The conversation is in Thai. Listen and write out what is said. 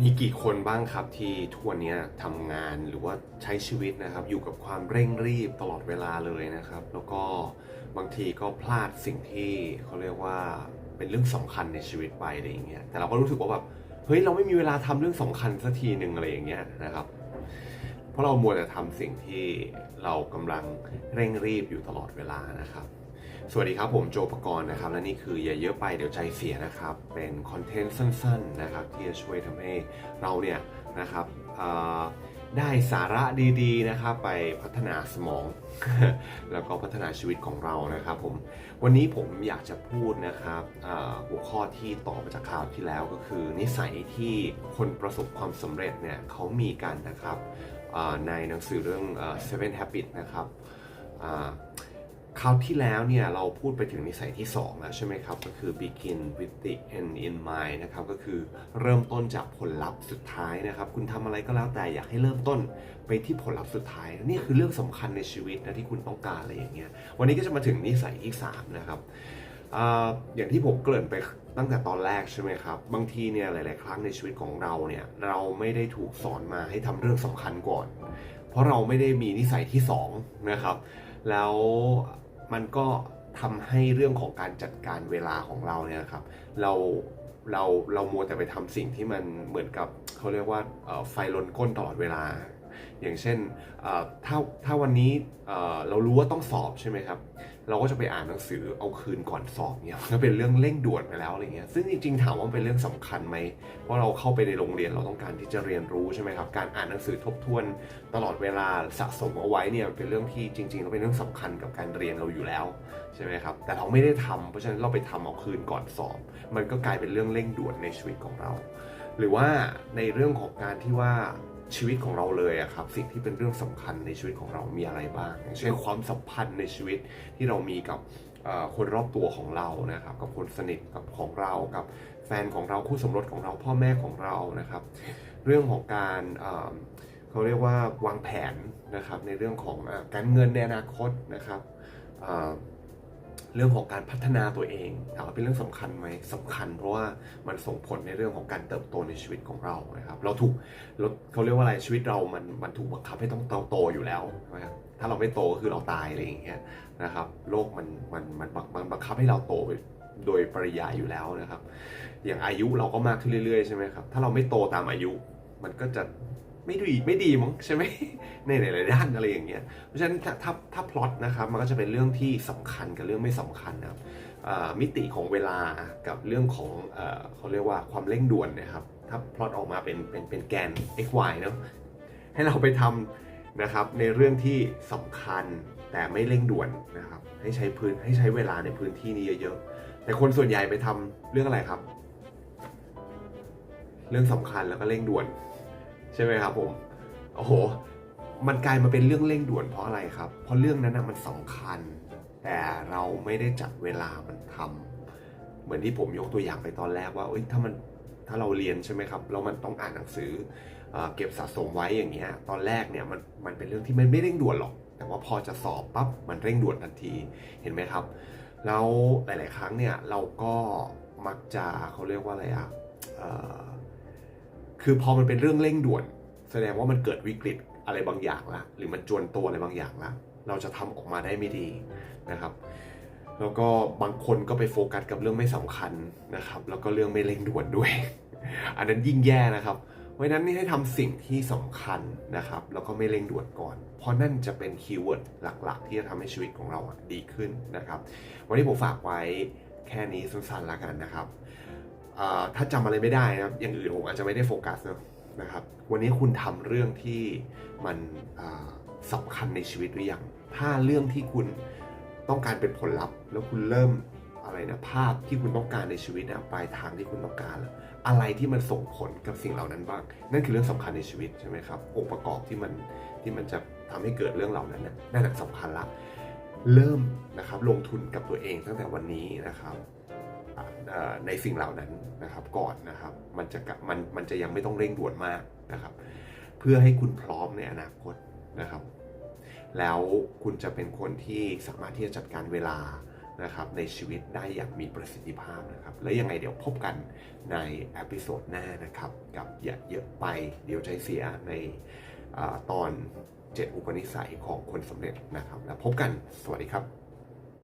มีกี่คนบ้างครับที่ทุกวันนี้ทำงานหรือว่าใช้ชีวิตนะครับ อยู่กับความเร่งรีบตลอดเวลาเลยนะครับ แล้วก็บางทีก็พลาดสิ่งที่เขาเรียกว่าเป็นเรื่องสำคัญในชีวิตไปอะไรอย่างเงี้ยแต่เราก็รู้สึกว่าแบบเฮ้ยเราไม่มีเวลาทำเรื่องสำคัญสักทีหนึ่งอะไรอย่างเงี้ยนะครับ เพราะเรามัวแต่ทำสิ่งที่เรากำลังเร่งรีบอยู่ตลอดเวลานะครับ สวัสดีครับผมโจปรกรณ์นะครับและนี่คืออย่าเยอะไปเดี๋ยวใจเสียนะครับ เป็นคอนเทนต์สั้นๆนะครับที่จะช่วยทำให้เราเนี่ยนะครับได้สาระดีๆนะครับไปพัฒนาสมอง แล้วก็พัฒนาชีวิตของเรานะครับผมวันนี้ผมอยากจะพูดนะครับหัวข้อที่ต่อมาจากข่าวที่แล้วก็คือ นิสัยที่คนประสบความสำเร็จเนี่ยเขามีกันนะครับในหนังสือเรื่องเอ่อ Seven Habits นะครับ คราวที่แล้วเนี่ยเราพูดไปถึงนิสัยที่ 2 แล้วใช่ไหมครับ ก็คือ begin with the end in mind นะครับก็คือเริ่มต้นจากผลลัพธ์สุดท้ายนะครับ คุณทำอะไรก็แล้วแต่อยากให้เริ่มต้นไปที่ผลลัพธ์สุดท้าย นี่คือเรื่องสำคัญในชีวิตนะที่คุณต้องการอะไรอย่างเงี้ยวันนี้ก็จะมาถึงนิสัยที่ 3 นะครับออย่างที่ผมเกริ่นไปตั้งแต่ตอนแรกใช่ไหมครับ บางทีเนี่ยหลาย ๆ ครั้งในชีวิตของเราเนี่ยเราไม่ได้ถูกสอนมาให้ทำเรื่องสำคัญก่อน เพราะเราไม่ได้มีนิสัยที่สองนะครับแล้ว มันก็ทำให้เรื่องของการจัดการเวลาของเราเนี่ยครับ เราเราเรามัวแต่ไปทำสิ่งที่มันเหมือนกับเขาเรียกว่าไฟลนก้นตลอดเวลา อย่างเช่นถ้าถ้าวันนี้เรารู้ว่าต้องสอบใช่ไหมครับ เราก็จะไปอ่านหนังสือเอาคืนก่อนสอบเนี่ยก็เป็นเรื่องเร่งด่วนไปแล้วอะไรเงี้ยซึ่งจริงๆถามว่าเป็นเรื่องสำคัญไหมเพราะเราเข้าไปในโรงเรียนเราต้องการที่จะเรียนรู้ใช่ไหมครับการอ่านหนังสือทบทวนตลอดเวลาสะสมเอาไว้เนี่ยเป็นเรื่องที่จริงๆแล้วเป็นเรื่องสำคัญกับการเรียนเราอยู่แล้วใช่ไหมครับแต่เราไม่ได้ทำเพราะฉะนั้นเราไปทำเอาคืนก่อนสอบ มันก็กลายเป็นเรื่องเร่งด่วนในชีวิตของเรา หรือว่าในเรื่องของการที่ว่า ชีวิตของเราเลยอะครับ สิ่งที่เป็นเรื่องสำคัญในชีวิตของเรามีอะไรบ้าง อย่างเช่นความสัมพันธ์ในชีวิตที่เรามีกับคนรอบตัวของเรานะครับ กับคนสนิทกับของเรา กับแฟนของเราคู่สมรสของเราพ่อแม่ของเรานะครับ เรื่องของการเขาเรียกว่าวางแผนนะครับในเรื่องของอการเงินในอนาคตนะครับ เรื่องของการพัฒนาตัวเองถามว่าเป็นเรื่องสำคัญไหมสำคัญ เพราะว่ามันส่งผลในเรื่องของการเติบโตในชีวิตของเรานะครับ เราถูกเราเขาเรียกว่าอะไรชีวิตเรามันมันถูกบังคับให้ต้องโตอยู่แล้วนะครับถ้าเราไม่โตก็คือเราตายอะไรอย่างเงี้ยนะครับ โลกมันมันมันบังมันบังคับให้เราโตไปโดยปริยายอยู่แล้วนะครับ อย่างอายุเราก็มากขึ้นเรื่อยๆใช่ไหมครับถ้าเราไม่โตตามอายุ มันก็จะ ไม่ดีไม่ดีมั้งใช่ไหมในหลายๆด้านอะไรอย่างเงี้ยเพราะฉะนั้นถ้าถ้าถ้าพล็อตนะครับมันก็จะเป็นเรื่องที่สำคัญกับเรื่องไม่สำคัญนะครับมิติของเวลากับเรื่องของเขาเรียกว่าความเร่งด่วนนะครับถ้าพล็อตออกมาเป็นเป็นเป็นแกน x y เนาะให้เราไปทำนะครับในเรื่องที่สำคัญแต่ไม่เร่งด่วนนะครับให้ใช้พื้นให้ใช้เวลาในพื้นที่นี้เยอะๆแต่คนส่วนใหญ่ไปทำเรื่องอะไรครับ เรื่องสำคัญแล้วก็เร่งด่วน ใช่ไหมครับผมโอ้โหมันกลายมาเป็นเรื่องเร่งด่วนเพราะอะไรครับ เพราะเรื่องนั้นนะมันสำคัญ แต่เราไม่ได้จัดเวลามันทำเหมือนที่ผมยกตัวอย่างไปตอนแรกว่าเอ้ยถ้ามันถ้าเราเรียนใช่ไหมครับแล้วมันต้องอ่านหนังสือเอเก็บสะสมไว้อย่างเงี้ยตอนแรกเนี่ยมันมันเป็นเรื่องที่มันไม่เร่งด่วนหรอก แต่ว่าพอจะสอบปั๊บมันเร่งด่วนทันทีเห็นไหมครับแล้วหลาย ๆ ครั้งเนี่ยเราก็มักจะเขาเรียกว่าอะไรอะเอ่อ คือพอมันเป็นเรื่องเร่งด่วน แสดงว่ามันเกิดวิกฤตอะไรบางอย่างละหรือมันจวนตัวอะไรบางอย่างละเราจะทำออกมาได้ไม่ดีนะครับ แล้วก็บางคนก็ไปโฟกัสกับเรื่องไม่สำคัญนะครับ แล้วก็เรื่องไม่เร่งด่วนด้วย อันนั้นยิ่งแย่นะครับเพราะนั้นนี่ให้ทำสิ่งที่สำคัญนะครับ แล้วก็ไม่เร่งด่วนก่อน เพราะนั่นจะเป็นคีย์เวิร์ดหลักๆ ที่จะทำให้ชีวิตของเราดีขึ้นนะครับ วันนี้ผมฝากไว้แค่นี้สั้นๆแล้วกันนะครับ ถ้าจำอะไรไม่ได้นะครับ อย่างอื่นผมอาจจะไม่ได้โฟกัสนะครับ วันนี้คุณทำเรื่องที่มันอ่าสำคัญในชีวิตหรือยัง ถ้าเรื่องที่คุณต้องการเป็นผลลัพธ์ แล้วคุณเริ่มอะไรนะภาพที่คุณต้องการในชีวิตนะปลายทางที่คุณต้องการแล้วอะไรที่มันส่งผลกับสิ่งเหล่านั้นบ้าง นั่นคือเรื่องสำคัญในชีวิตใช่ไหมครับองค์ประกอบที่มันที่มันจะทำให้เกิดเรื่องเหล่านั้นนะนั่นแหละสำคัญละเริ่มนะครับลงทุนกับตัวเองตั้งแต่วันนี้นะครับ ในสิ่งเหล่านั้นนะครับก่อนนะครับมันจะมันมันจะยังไม่ต้องเร่งด่วนมากนะครับ เพื่อให้คุณพร้อมในอนาคตนะครับ แล้วคุณจะเป็นคนที่สามารถที่จะจัดการเวลานะครับในชีวิตได้อย่างมีประสิทธิภาพนะครับ และยังไงเดี๋ยวพบกันในเอพิโซดหน้านะครับ กับอย่าเยอะไปเดี๋ยวใจเสียในอตอน 7 อุปนิสัยของคนสำเร็จนะครับ แล้วพบกันสวัสดีครับ